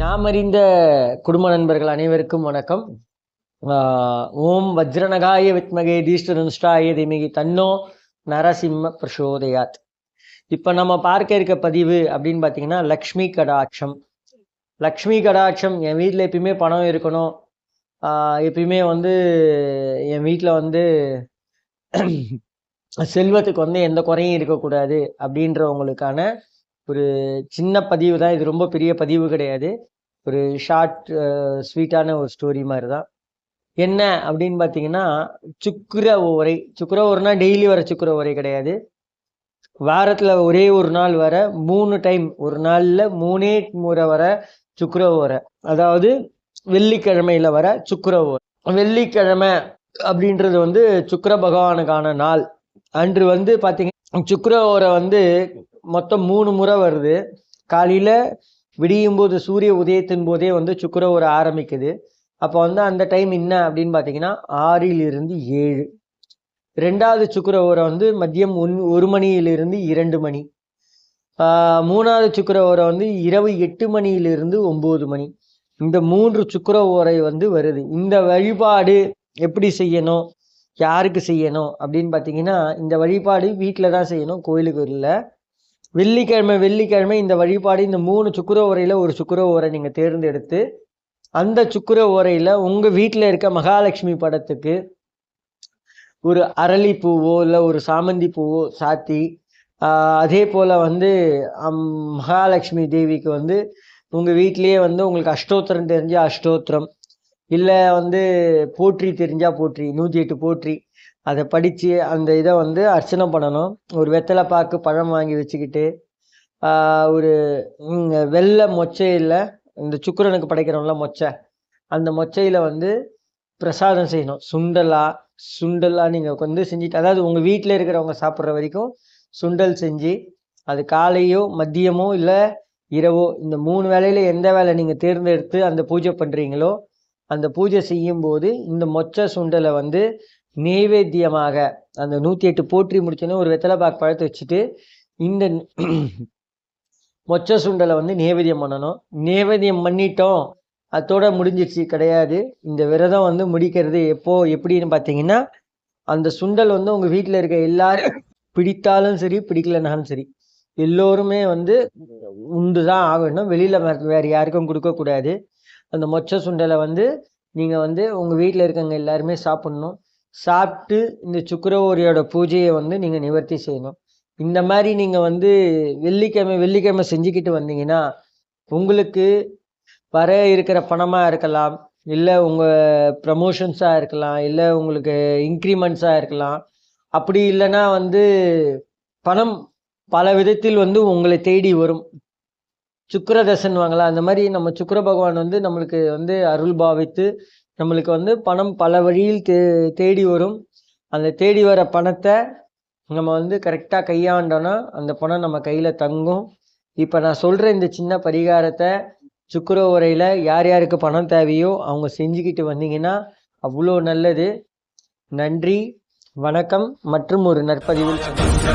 யாமறிந்த குடும்ப நண்பர்கள் அனைவருக்கும் வணக்கம். ஓம் வஜ்ரநகாய வித்மகே தீஷ்டனுஷ்டாய திமிகி தன்னோ நரசிம்ம பிரசோதயாத். இப்போ நம்ம பார்க்க இருக்க பதிவு அப்படின்னு பார்த்தீங்கன்னா லக்ஷ்மி கடாட்சம். லக்ஷ்மி கடாட்சம் என் வீட்டில் எப்பயுமே பணம் இருக்கணும். எப்பயுமே வந்து என் வீட்டில் வந்து செல்வத்துக்கு வந்து எந்த குறையும் இருக்கக்கூடாது அப்படின்றவங்களுக்கான ஒரு சின்ன பதிவு தான். இது ரொம்ப பெரிய பதிவு கிடையாது. ஒரு ஷார்ட் ஸ்வீட்டான ஒரு ஸ்டோரி மாதிரி தான் என்ன அப்படின்னு பார்த்தீங்கன்னா சுக்கர ஓரை சுக்கர ஓரைனா டெய்லி வர சுக்கர ஓரை கிடையாது. வாரத்தில் ஒரே ஒரு நாள் வர மூணு டைம் ஒரு நாளில் மூணே முறை வர சுக்கர ஓரை. அதாவது வெள்ளிக்கிழமையில் வர சுக்கர ஓரை. வெள்ளிக்கிழமை அப்படின்றது வந்து சுக்கர பகவானுக்கான நாள். அன்று வந்து பார்த்தீங்கன்னா சுக்கர ஓரை வந்து மொத்தம் மூணு முறை வருது. காலையில் விடியும் போது சூரிய உதயத்தின் போதே வந்து சுக்கிர ஒரு ஆரம்பிக்குது. அப்போ வந்து அந்த டைம் என்ன அப்படின்னு பார்த்தீங்கன்னா ஆறிலிருந்து ஏழு. ரெண்டாவது சுக்கிர ஓரை வந்து மதியம் ஒன் ஒரு மணியிலிருந்து இரண்டு மணி. மூணாவது சுக்கிர ஓரை வந்து இரவு எட்டு மணியிலிருந்து ஒம்பது மணி. இந்த மூன்று சுக்கர ஓரை வந்து வருது. இந்த வழிபாடு எப்படி செய்யணும்? யாருக்கு செய்யணும்? அப்படின்னு பார்த்தீங்கன்னா இந்த வழிபாடு வீட்டில் தான் செய்யணும் கோயிலுக்கு இல்லை. வெள்ளிக்கிழமை வெள்ளிக்கிழமை இந்த வழிபாடு இந்த மூணு சுக்கர ஓரையில் ஒரு சுக்கர ஓரை நீங்கள் தேர்ந்தெடுத்து அந்த சுக்கிர ஓரையில் உங்கள் வீட்டில் இருக்க மகாலட்சுமி படத்துக்கு ஒரு அரளி பூவோ இல்லை ஒரு சாமந்தி பூவோ சாத்தி அதே போல் வந்து அம், மகாலட்சுமி தேவிக்கு வந்து உங்கள் வீட்லேயே வந்து உங்களுக்கு அஷ்டோத்திரம் தெரிஞ்சால் அஷ்டோத்திரம் இல்லை வந்து போற்றி தெரிஞ்சால் போற்றி நூற்றி எட்டு போற்றி அதை படித்து அந்த இதை வந்து அர்ச்சனை பண்ணணும். ஒரு வெத்தலை பாக்கு பழம் வாங்கி வச்சுக்கிட்டு ஒரு வெள்ளை மொச்சையில் இந்த சுக்கரனுக்கு படைக்கிறோம்ல மொச்சை அந்த மொச்சையில் வந்து பிரசாதம் செய்யணும். சுண்டலா சுண்டலா நீங்கள் வந்து செஞ்சுட்டு அதாவது உங்கள் வீட்டில் இருக்கிறவங்க சாப்பிட்ற வரைக்கும் சுண்டல் செஞ்சு அது காலையோ மதியமோ இல்லை இரவோ இந்த மூணு வேலையில் எந்த வேலை நீங்கள் தேர்ந்தெடுத்து அந்த பூஜை பண்ணுறீங்களோ அந்த பூஜை செய்யும்போது இந்த மொச்சை சுண்டலை வந்து நெய்வேத்தியமாக அந்த நூற்றி எட்டு போற்றி முடிச்சோன்னே ஒரு வெத்தலை பாக்கு பழத்தை வச்சுட்டு இந்த மொச்சை சுண்டலை வந்து நேவேத்தியம் பண்ணணும். நேவேத்தியம் பண்ணிட்டோம். அதோட முடிஞ்சிருச்சு. கிடையாது. இந்த விரதம் வந்து முடிக்கிறது எப்போ எப்படின்னு பார்த்தீங்கன்னா அந்த சுண்டல் வந்து உங்கள் வீட்டில் இருக்க எல்லாரும் பிடித்தாலும் சரி பிடிக்கலனாலும் சரி எல்லோருமே வந்து உண்டு தான் ஆகணும். வெளியில் வேறு யாருக்கும் கொடுக்கக்கூடாது அந்த மொச்சை சுண்டலை வந்து நீங்கள் வந்து உங்கள் வீட்டில் இருக்கவங்க எல்லாருமே சாப்பிட்ணும். சாப்பிட்டு இந்த சுக்கரவோரியோட பூஜையை வந்து நீங்கள் நிவர்த்தி செய்யணும். இந்த மாதிரி நீங்கள் வந்து வெள்ளிக்கிழமை வெள்ளிக்கிழமை செஞ்சுக்கிட்டு வந்தீங்கன்னா உங்களுக்கு வர இருக்கிற பணமாக இருக்கலாம் இல்லை உங்கள் ப்ரமோஷன்ஸாக இருக்கலாம் இல்லை உங்களுக்கு இன்க்ரிமெண்ட்ஸாக இருக்கலாம். அப்படி இல்லைன்னா வந்து பணம் பல விதத்தில் வந்து உங்களை தேடி வரும். சுக்கரதசன் வாங்கலாம் அந்த மாதிரி நம்ம சுக்கர பகவான் வந்து நம்மளுக்கு வந்து அருள் பாவித்து நம்மளுக்கு வந்து பணம் பல வழியில் தே தேடி வரும். அந்த தேடி வர பணத்தை நம்ம வந்து கரெக்டாக கையாண்டோன்னா அந்த பணம் நம்ம கையில் தங்கும். இப்போ நான் சொல்கிற இந்த சின்ன பரிகாரத்தை சுக்கர உரையில் யார் யாருக்கு பணம் தேவையோ அவங்க செஞ்சுக்கிட்டு வந்தீங்கன்னா அவ்வளோ நல்லது. நன்றி வணக்கம் மற்றும் ஒரு நற்பதிவில் சந்திப்போம்.